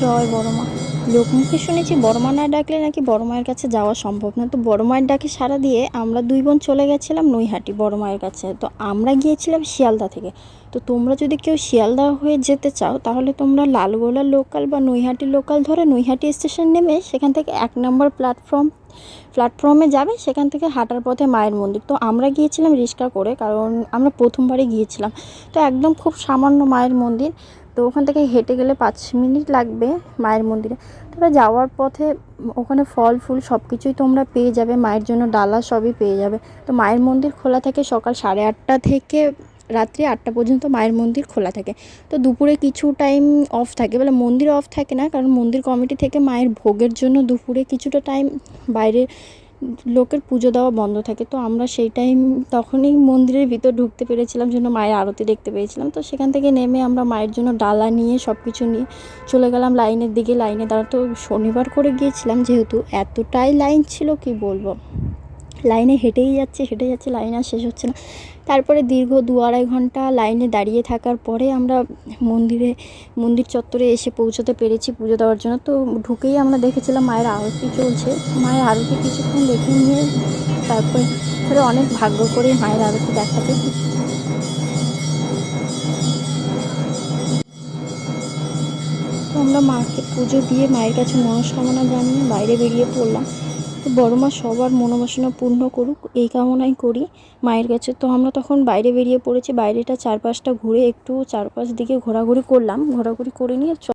জয় বড় মা লোকমুখে শুনেছি বড় মা না ডাকলে নাকি বড় মায়ের কাছে যাওয়া সম্ভব না। তো বড় মায়ের ডাকে সারা দিয়ে আমরা দুই বোন চলে গেছিলাম নৈহাটি বড় মায়ের কাছে। তো আমরা গিয়েছিলাম শিয়ালদা থেকে। তো তোমরা যদি কেউ শিয়ালদা হয়ে যেতে চাও, তাহলে তোমরা লালগোলা লোকাল বা নৈহাটি লোকাল ধরে নৈহাটি স্টেশন নেমে সেখান থেকে এক নম্বর প্ল্যাটফর্ম প্ল্যাটফর্মে যাবে। সেখান থেকে হাঁটার পথে মায়ের মন্দির। তো আমরা গিয়েছিলাম রিক্সা করে, কারণ আমরা প্রথমবারই গিয়েছিলাম। তো একদম খুব সামান্য মায়ের মন্দির। তো ওখান থেকে হেঁটে গেলে পাঁচ মিনিট লাগবে মায়ের মন্দিরে। তবে যাওয়ার পথে ওখানে ফল, ফুল সব কিছুই তোমরা পেয়ে যাবে, মায়ের জন্য ডালা সবই পেয়ে যাবে। তো মায়ের মন্দির খোলা থাকে সকাল সাড়ে আটটা থেকে রাত্রি আটটা পর্যন্ত মায়ের মন্দির খোলা থাকে। তো দুপুরে কিছু টাইম অফ থাকে, বলে মন্দির অফ থাকে না, কারণ মন্দির কমিটি থেকে মায়ের ভোগের জন্য দুপুরে কিছুটা টাইম বাইরে লোকের পুজো দেওয়া বন্ধ থাকে। তো আমরা সেই টাইম তখনই মন্দিরের ভিতর ঢুকতে পেরেছিলাম জন্য মায়ের আরতি দেখতে পেয়েছিলাম। তো সেখান থেকে নেমে আমরা মায়ের জন্য ডালা নিয়ে সব কিছু নিয়ে চলে গেলাম লাইনের দিকে। লাইনে দাঁড়া তো শনিবার করে গিয়েছিলাম যেহেতু এতটাই লাইন ছিল, কি বলব? লাইনে হেঁটেই যাচ্ছে হেঁটে যাচ্ছে, লাইন আর শেষ হচ্ছে না। তারপরে দীর্ঘ দু আড়াই ঘণ্টা লাইনে দাঁড়িয়ে থাকার পরে আমরা মন্দিরে, মন্দির চত্বরে এসে পৌঁছতে পেরেছি পুজো দেওয়ার জন্য। তো ঢুকেই আমরা দেখেছিলাম মায়ের আরতি চলছে। মায়ের আরতি কিছুক্ষণ দেখে নিয়ে তারপরে ধরে অনেক ভাগ্য করে মায়ের আরতি দেখাতে। তো আমরা মাকে পুজো দিয়ে মায়ের কাছে মনস্কামনা জানিয়ে বাইরে বেরিয়ে পড়লাম। বড় মা সবার মনোবাসনা পূর্ণ করুক, এই কামনাই করি। মায়ের কাছে তো আমরা তখন বাইরে বেরিয়ে পড়েছি, বাইরেটা চারপাশটা ঘুরে একটু চারপাশ দিকে ঘোরাঘুরি করলাম, ঘোরাঘুরি করে নিয়ে